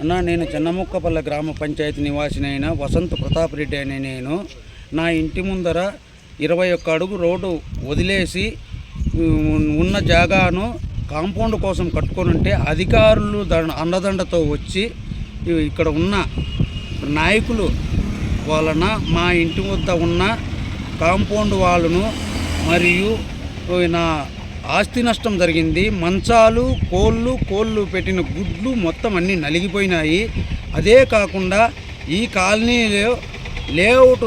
అన్న నేను చిన్నముక్కపల్లె గ్రామ పంచాయతీ నివాసినైన వసంత్ ప్రతాప్ రెడ్డి అనే నేను. నా ఇంటి ముందర ఇరవై ఒక్క అడుగు రోడ్డు వదిలేసి ఉన్న జాగాను కాంపౌండ్ కోసం కట్టుకొని ఉంటే అధికారులు దండ అండదండతో వచ్చి ఇక్కడ ఉన్న నాయకులు వలన మా ఇంటి వద్ద ఉన్న కాంపౌండ్ వాళ్ళను మరియు నా ఆస్తి నష్టం జరిగింది. మంచాలు కోళ్ళు కోళ్ళు పెట్టిన గుడ్లు మొత్తం అన్నీ నలిగిపోయినాయి. అదే కాకుండా ఈ కాలనీలో లేఅవుట్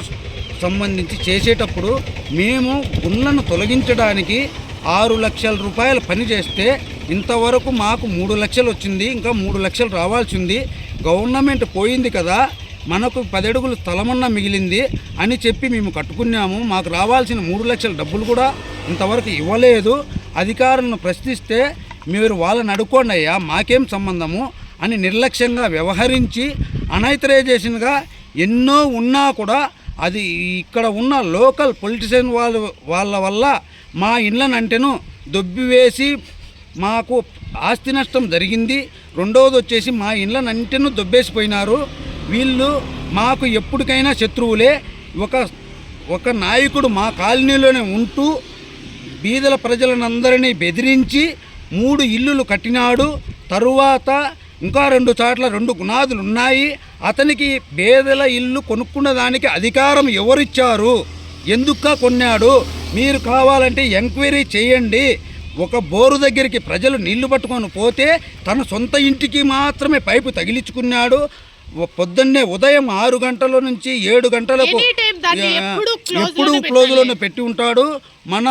సంబంధించి చేసేటప్పుడు మేము గుళ్ళను తొలగించడానికి ఆరు లక్షల రూపాయలు పని చేస్తే ఇంతవరకు మాకు మూడు లక్షలు వచ్చింది. ఇంకా మూడు లక్షలు రావాల్సి ఉంది గవర్నమెంట్ పోయింది కదా మనకు పదడుగులు స్థలమన్నా మిగిలింది అని చెప్పి మేము కట్టుకున్నాము. మాకు రావాల్సిన మూడు లక్షల డబ్బులు కూడా ఇంతవరకు ఇవ్వలేదు. అధికారులను ప్రశ్నిస్తే మీరు వాళ్ళని అడుక్కోండి అయ్యా మాకేం సంబంధము అని నిర్లక్ష్యంగా వ్యవహరించి అనైతరైజేషన్గా ఎన్నో ఉన్నా కూడా అది ఇక్కడ ఉన్న లోకల్ పొలిటిషియన్ వాళ్ళు వాళ్ళ వల్ల మా ఇళ్ళనంటేను దొబ్బివేసి మాకు ఆస్తి నష్టం జరిగింది. రెండవది వచ్చేసి మా ఇళ్ళనంటేను దొబ్బేసిపోయినారు. వీళ్ళు మాకు ఎప్పటికైనా శత్రువులే. ఒక ఒక నాయకుడు మా కాలనీలోనే ఉంటూ బీదల ప్రజలనందరినీ బెదిరించి మూడు ఇల్లులు కట్టినాడు. తరువాత ఇంకా రెండు చోట్ల రెండు గుణాదులు ఉన్నాయి అతనికి బేదల ఇల్లు కొనుక్కున్న దానికి అధికారం ఎవరిచ్చారు? ఎందుక కొన్నాడు? మీరు కావాలంటే ఎంక్వైరీ చేయండి. ఒక బోరు దగ్గరికి ప్రజలు నీళ్ళు పట్టుకొని పోతే తన సొంత ఇంటికి మాత్రమే పైపు తగిలించుకున్నాడు. పొద్దున్నే ఉదయం ఆరు గంటల నుంచి ఏడు గంటలకు ఎప్పుడూ క్లోజ్లోనే పెట్టి ఉంటాడు. మన